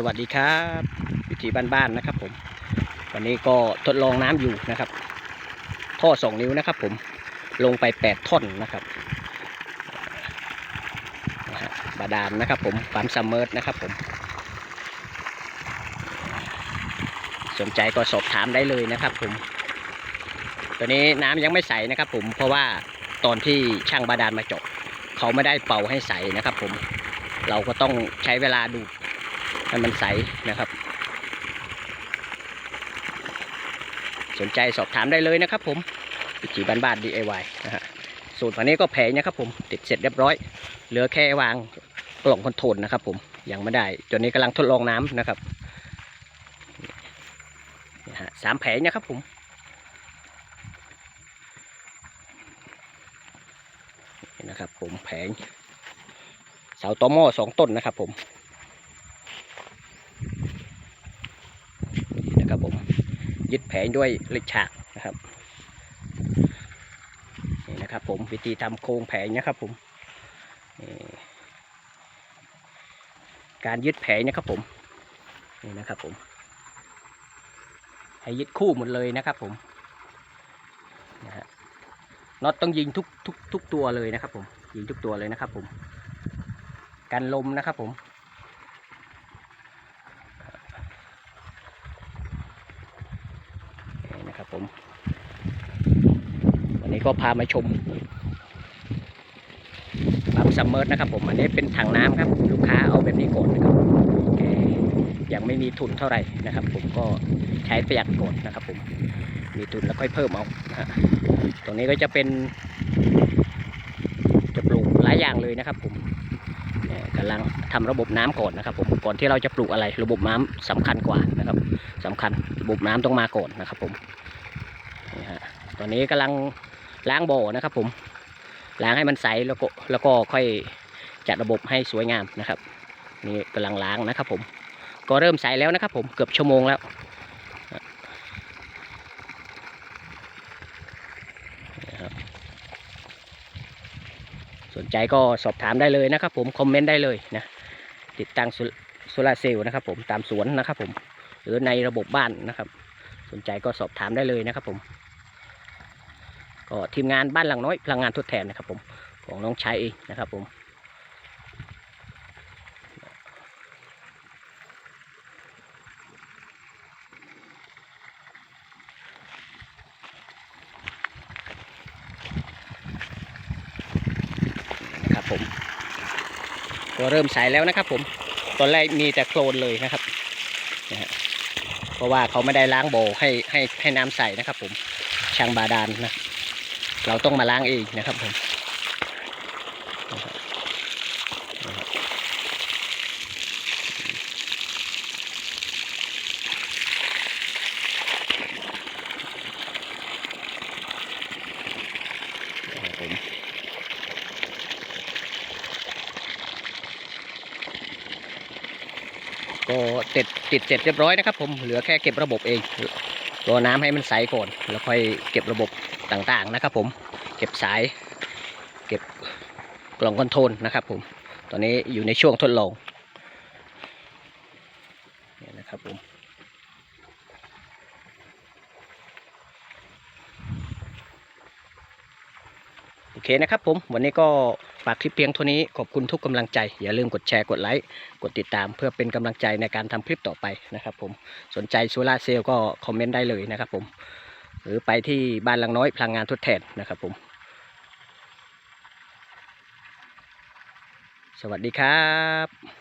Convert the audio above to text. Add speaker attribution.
Speaker 1: สวัสดีครับวิถีบ้านๆนะครับ ผม วันนี้ก็ทดลองน้ำอยู่นะครับ ท่อสองนิ้วนะครับ ผมลงไปแปดท่อนนะครับบาดาลนะครับ ผมปั๊มซัมเมอร์นะครับ ผม สนใจก็สอบถามได้เลยนะครับ ผมตัวนี้น้ำยังไม่ใสนะครับ ผมเพราะว่าตอนที่ช่างบาดาลมาเจาะเขาไม่ได้เป่าให้ใสนะครับ ผมเราก็ต้องใช้เวลาดูด ให้มันใสนะครับ สนใจสอบถามได้เลยนะครับ ผมวิถีบ้านบ้าน DIY นะฮะสูตรวันนี้ก็แผงนะครับ ผมติดเสร็จเรียบร้อย เหลือแค่วางกล่องคอนโทรลนะครับ ผมยังไม่ได้จนนี้กำลังทดลองน้ำนะครับสามแผงนะครับผมนี่นะครับผมแผงเสาตอหม้อสองต้นนะครับผมนี่นะครับ ผม ยึดแผงด้วยเหล็กฉากนะครับนี่นะครับ ผมวิธีทำโครงแผงนะครับ ผมการยึดแผงนะครับผมนี่นะครับผม ให้ยึดคู่หมดเลยนะครับ ผมนะฮะน็อตต้องยิงทุกทุกทุกตัวเลยนะครับ ผมยิงทุกตัวเลยนะครับ ผม กันลมนะครับ ผม นะครับผม วันนี้ก็พามาชมปั๊มซัมเมอร์นะครับผม อันนี้เป็นถังน้ำครับ ลูกค้าเอาแบบนี้ก่อนนะครับแกยังไม่มีทุนเท่าไหร่นะครับ ผมก็ใช้ประหยัดก่อนนะครับ ผม มีทุนแล้วค่อยเพิ่มเอานะตรงนี้ก็จะเป็นจะปลูกหลายอย่างเลยนะครับ ผม กำลังทำระบบน้ำก่อนนะครับ ผมก่อนที่เราจะปลูกอะไร ระบบน้ำสำคัญกว่านะครับสำคัญระบบน้ำต้องมาก่อนนะครับ ผมนี่ฮะตอนนี้กำลังล้างบ่อนะครับ ผมล้างให้มันใสแล้วก็แล้วก็ค่อยจัดระบบให้สวยงามนะครับ นี่กำลังล้างนะครับ ผมก็เริ่มใสแล้วนะครับ ผมเกือบชั่วโมงแล้วนี่ครับ สนใจก็สอบถามได้เลยนะครับ ผมคอมเมนต์ได้เลยนะติดตั้งโซลาเซลล์นะครับ ผมตามสวนนะครับ ผมหรือในระบบบ้านนะครับ สนใจก็สอบถามได้เลยนะครับ ผม ก็ทีมงานบ้านหลังน้อยพลังงานทดแทนนะครับ ผมของน้องชายเองนะครับ ผม นะครับ ผม ก็เริ่มใสแล้วนะครับ ผม ตอนแรกมีแต่โคลนเลยนะครับนะฮะเพราะว่าเขาไม่ได้ล้างโบ่ให้ให้ให้น้ำใสนะครับ ผมช่างบาดาลนะ เราต้องมาล้างเองนะครับผมนะครับนะครับนะครับผม ก็ติดติดเสร็จเรียบร้อยนะครับ ผมเหลือแค่เก็บระบบเองรอน้ำให้มันใสก่อนแล้วค่อยเก็บระบบต่างๆนะครับ ผมเก็บสาย เก็บกล่องคอนโทรลนะครับ ผมตอนนี้อยู่ในช่วงทดลองเนี่ยนะครับผมโอเคนะครับผมวันนี้ก็ ฝากคลิปเพียงเท่านี้ขอบคุณทุกกำลังใจ อย่าลืมกดแชร์กดไลค์กดติดตาม เพื่อเป็นกำลังใจในการทำคลิปต่อไปนะครับผมสนใจโซลาเซลล์ก็คอมเมนต์ได้เลยนะครับผมหรือไปที่บ้านลังน้อยพลังงานทดแทนนะครับผม สวัสดีครับ